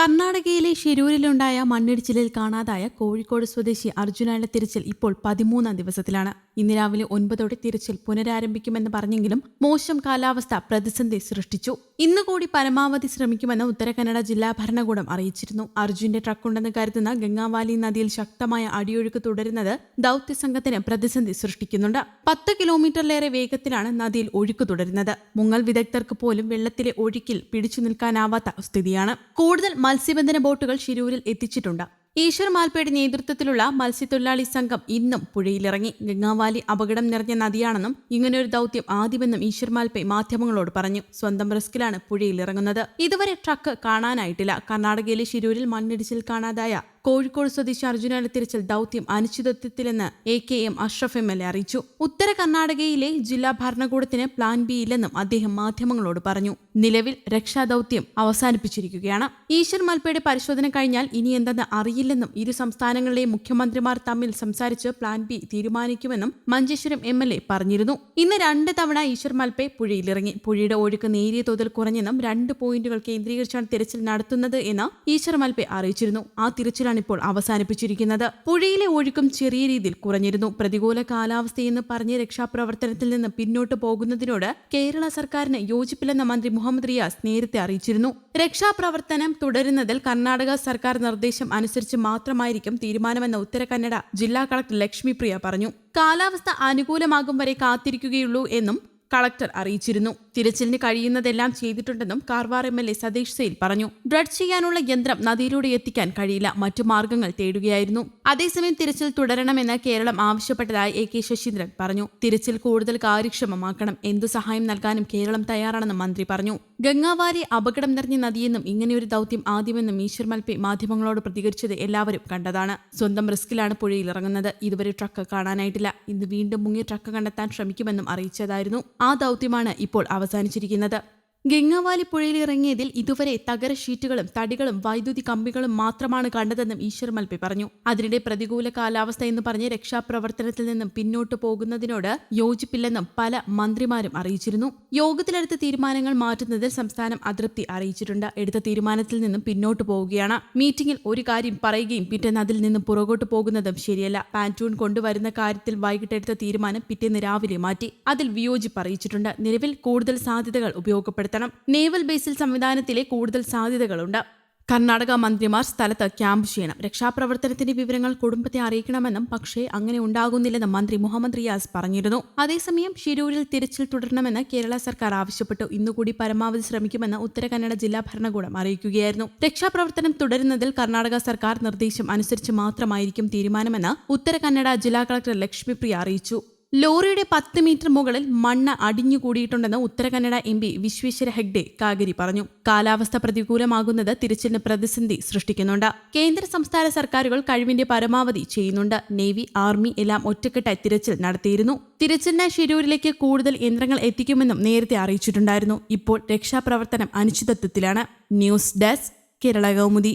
കർണാടകയിലെ ഷിരൂരിലുണ്ടായ മണ്ണിടിച്ചിലിൽ കാണാതായ കോഴിക്കോട് സ്വദേശി അർജുനയുടെ തിരച്ചിൽ ഇപ്പോൾ പതിമൂന്നാം ദിവസത്തിലാണ്. ഇന്ന് രാവിലെ ഒൻപതോടെ തിരച്ചിൽ പുനരാരംഭിക്കുമെന്ന് പറഞ്ഞെങ്കിലും മോശം കാലാവസ്ഥ പ്രതിസന്ധി സൃഷ്ടിച്ചു. ഇന്ന് കൂടി പരമാവധി ശ്രമിക്കുമെന്ന് ഉത്തരകന്നഡ ജില്ലാ ഭരണകൂടം അറിയിച്ചിരുന്നു. അർജുന്റെ ട്രക്കുണ്ടെന്ന് കരുതുന്ന ഗംഗാവാലി നദിയിൽ ശക്തമായ അടിയൊഴുക്ക് തുടരുന്നത് ദൌത്യ സംഘത്തിന് പ്രതിസന്ധി സൃഷ്ടിക്കുന്നുണ്ട്. പത്ത് കിലോമീറ്ററിലേറെ വേഗത്തിലാണ് നദിയിൽ ഒഴുക്ക് തുടരുന്നത്. മുങ്ങൽ വിദഗ്ധർക്ക് പോലും വെള്ളത്തിലെ ഒഴുക്കിൽ പിടിച്ചു നിൽക്കാനാവാത്ത സ്ഥിതിയാണ്. കൂടുതൽ മത്സ്യബന്ധന ബോട്ടുകൾ ശിരൂരിൽ എത്തിച്ചിട്ടുണ്ട്. ഈശ്വർ മാൽപ്പയുടെ നേതൃത്വത്തിലുള്ള മത്സ്യത്തൊഴിലാളി സംഘം ഇന്നും പുഴയിലിറങ്ങി. ഗംഗാവാലി അപകടം നിറഞ്ഞ നദിയാണെന്നും ഇങ്ങനെയൊരു ദൗത്യം ആദ്യമെന്നും ഈശ്വർ മാൽപ്പെ മാധ്യമങ്ങളോട് പറഞ്ഞു. സ്വന്തം റിസ്കിലാണ് പുഴയിലിറങ്ങുന്നത്. ഇതുവരെ ട്രക്ക് കാണാനായിട്ടില്ല. കർണാടകയിലെ ശിരൂരിൽ മണ്ണിടിച്ചിൽ കാണാതായ കോഴിക്കോട് സ്വദേശി അർജുനയുടെ തിരച്ചിൽ ദൌത്യം അനിശ്ചിതത്വത്തിലെന്ന് A K M Ashraf M L A അറിയിച്ചു. ഉത്തര കർണാടകയിലെ ജില്ലാ ഭരണകൂടത്തിന് പ്ലാൻ ബി ഇല്ലെന്നും അദ്ദേഹം മാധ്യമങ്ങളോട് പറഞ്ഞു. നിലവിൽ രക്ഷാദൌത്യം അവസാനിപ്പിച്ചിരിക്കുകയാണ്. ഈശ്വർ മൽപ്പയുടെ പരിശോധന കഴിഞ്ഞാൽ ഇനി എന്തെന്ന് അറിയില്ലെന്നും ഇരു സംസ്ഥാനങ്ങളിലെയും മുഖ്യമന്ത്രിമാർ തമ്മിൽ സംസാരിച്ച് പ്ലാൻ ബി തീരുമാനിക്കുമെന്നും മഞ്ചേശ്വരം എം എൽ എ പറഞ്ഞിരുന്നു. ഇന്ന് രണ്ട് തവണ ഈശ്വർ മൽപ്പെ പുഴയിലിറങ്ങി. പുഴയുടെ ഒഴുക്ക് നേരിയ തോതിൽ കുറഞ്ഞെന്നും രണ്ട് പോയിന്റുകൾ കേന്ദ്രീകരിച്ചാണ് തിരച്ചിൽ നടത്തുന്നത് എന്ന് ഈശ്വർ മൽപ്പെ അറിയിച്ചിരുന്നു. ആ തിരച്ചിലാണ് ഇപ്പോൾ അവസാനിപ്പിച്ചിരിക്കുന്നത്. പുഴയിലെ ഒഴുക്കും ചെറിയ രീതിയിൽ കുറഞ്ഞിരുന്നു. പ്രതികൂല കാലാവസ്ഥയെന്ന് പറഞ്ഞ് രക്ഷാപ്രവർത്തനത്തിൽ നിന്ന് പിന്നോട്ട് പോകുന്നതിനോട് കേരള സർക്കാരിന് യോജിപ്പില്ലെന്ന മന്ത്രി മുഹമ്മദ് റിയാസ് നേരത്തെ അറിയിച്ചിരുന്നു. രക്ഷാപ്രവർത്തനം തുടരുന്നതിൽ കർണാടക സർക്കാർ നിർദ്ദേശം അനുസരിച്ച് മാത്രമായിരിക്കും തീരുമാനമെന്ന് ഉത്തര കന്നഡ ജില്ലാ കളക്ടർ ലക്ഷ്മി പ്രിയ പറഞ്ഞു. കാലാവസ്ഥ അനുകൂലമാകും വരെ കാത്തിരിക്കുകയുള്ളൂ എന്നും കളക്ടർ അറിയിച്ചിരുന്നു. തിരച്ചിലിന് കഴിയുന്നതെല്ലാം ചെയ്തിട്ടുണ്ടെന്നും Karwar M L A Satish Sail പറഞ്ഞു. ഡ്രഡ് ചെയ്യാനുള്ള യന്ത്രം നദിയിലൂടെ എത്തിക്കാൻ കഴിയില്ല. മറ്റു മാർഗങ്ങൾ തേടുകയായിരുന്നു. അതേസമയം തിരച്ചിൽ തുടരണമെന്ന് കേരളം ആവശ്യപ്പെട്ടതായി എ കെ ശശീന്ദ്രൻ പറഞ്ഞു. തിരച്ചിൽ കൂടുതൽ കാര്യക്ഷമമാക്കണം. എന്തു സഹായം നൽകാനും കേരളം തയ്യാറാണെന്നും മന്ത്രി പറഞ്ഞു. ഗംഗാവാരി അപകടം നിറഞ്ഞ നദിയെന്നും ഇങ്ങനെയൊരു ദൌത്യം ആദ്യമെന്നും ഈശ്വർ മൽപ്പി മാധ്യമങ്ങളോട് പ്രതികരിച്ചത് എല്ലാവരും കണ്ടതാണ്. സ്വന്തം റിസ്കിലാണ് പുഴയിൽ ഇറങ്ങുന്നത് ഇതുവരെ ട്രക്ക് കാണാനായിട്ടില്ല. ഇന്ന് വീണ്ടും മുങ്ങിയ ട്രക്ക് കണ്ടെത്താൻ ശ്രമിക്കുമെന്നും അറിയിച്ചതായിരുന്നു. ആ ദൗത്യമാണ് ഇപ്പോൾ അവസാനിച്ചിരിക്കുന്നത് ഗംഗാവാലി പുഴയിൽ ഇറങ്ങിയതിൽ ഇതുവരെ തകര ഷീറ്റുകളും തടികളും വൈദ്യുതി കമ്പികളും മാത്രമാണ് കണ്ടതെന്നും ഈശ്വർ മൽപി പറഞ്ഞു. അതിനിടെ പ്രതികൂല കാലാവസ്ഥ എന്ന് പറഞ്ഞ് രക്ഷാപ്രവർത്തനത്തിൽ നിന്നും പിന്നോട്ട് പോകുന്നതിനോട് യോജിപ്പില്ലെന്നും പല മന്ത്രിമാരും അറിയിച്ചിരുന്നു. യോഗത്തിലെടുത്ത തീരുമാനങ്ങൾ മാറ്റുന്നതിൽ സംസ്ഥാനം അതൃപ്തി അറിയിച്ചിട്ടുണ്ട്. എടുത്ത തീരുമാനത്തിൽ നിന്നും പിന്നോട്ട് പോവുകയാണ്. മീറ്റിംഗിൽ ഒരു കാര്യം പറയുകയും പിറ്റേന്ന് അതിൽ നിന്നും പുറകോട്ട് പോകുന്നതും ശരിയല്ല. പാന്റൂൺ കൊണ്ടുവരുന്ന കാര്യത്തിൽ വൈകിട്ട് എടുത്ത തീരുമാനം പിറ്റേന്ന് രാവിലെ മാറ്റി. അതിൽ വിയോജിപ്പ് അറിയിച്ചിട്ടുണ്ട്. നിലവിൽ കൂടുതൽ സാധ്യതകൾ ഉപയോഗപ്പെടുത്തണം നേവൽ ബേസിൽ സംവിധാനത്തിലെ കൂടുതൽ സാധ്യതകളുണ്ട്. കർണാടക മന്ത്രിമാർ സ്ഥലത്ത് ക്യാമ്പ് ചെയ്യണം. രക്ഷാപ്രവർത്തനത്തിന്റെ വിവരങ്ങൾ കുടുംബത്തെ അറിയിക്കണമെന്നും പക്ഷേ അങ്ങനെ ഉണ്ടാകുന്നില്ലെന്നും മന്ത്രി മുഹമ്മദ് റിയാസ് പറഞ്ഞിരുന്നു. അതേസമയം ഷിരൂരിൽ തിരച്ചിൽ തുടരണമെന്ന് കേരള സർക്കാർ ആവശ്യപ്പെട്ടു. ഇന്നുകൂടി പരമാവധി ശ്രമിക്കുമെന്ന് ഉത്തര കന്നഡ ജില്ലാ ഭരണകൂടം അറിയിക്കുകയായിരുന്നു. രക്ഷാപ്രവർത്തനം തുടരുന്നതിൽ കർണാടക സർക്കാർ നിർദ്ദേശം അനുസരിച്ച് മാത്രമായിരിക്കും തീരുമാനമെന്ന് ഉത്തര കന്നഡ ജില്ലാ കളക്ടർ ലക്ഷ്മിപ്രിയ അറിയിച്ചു. ലോറിയുടെ പത്ത് മീറ്റർ മുകളിൽ മണ്ണ് അടിഞ്ഞുകൂടിയിട്ടുണ്ടെന്ന് ഉത്തര കന്നഡ എം പി വിശ്വേശ്വര ഹെഗ്ഡെ കാഗരി പറഞ്ഞു. കാലാവസ്ഥ പ്രതികൂലമാകുന്നത് തിരച്ചിലിന് പ്രതിസന്ധി സൃഷ്ടിക്കുന്നുണ്ട്. കേന്ദ്ര സംസ്ഥാന സർക്കാരുകൾ കഴിവിന്റെ പരമാവധി ചെയ്യുന്നുണ്ട്. നേവി ആർമി എല്ലാം ഒറ്റക്കെട്ടായി തിരച്ചിൽ നടത്തിയിരുന്നു. തിരച്ചിലിന് ഷിരൂരിലേക്ക് കൂടുതൽ യന്ത്രങ്ങൾ എത്തിക്കുമെന്നും നേരത്തെ അറിയിച്ചിട്ടുണ്ടായിരുന്നു. ഇപ്പോൾ രക്ഷാപ്രവർത്തനം അനിശ്ചിതത്വത്തിലാണ്. News desk Kerala Kaumudi.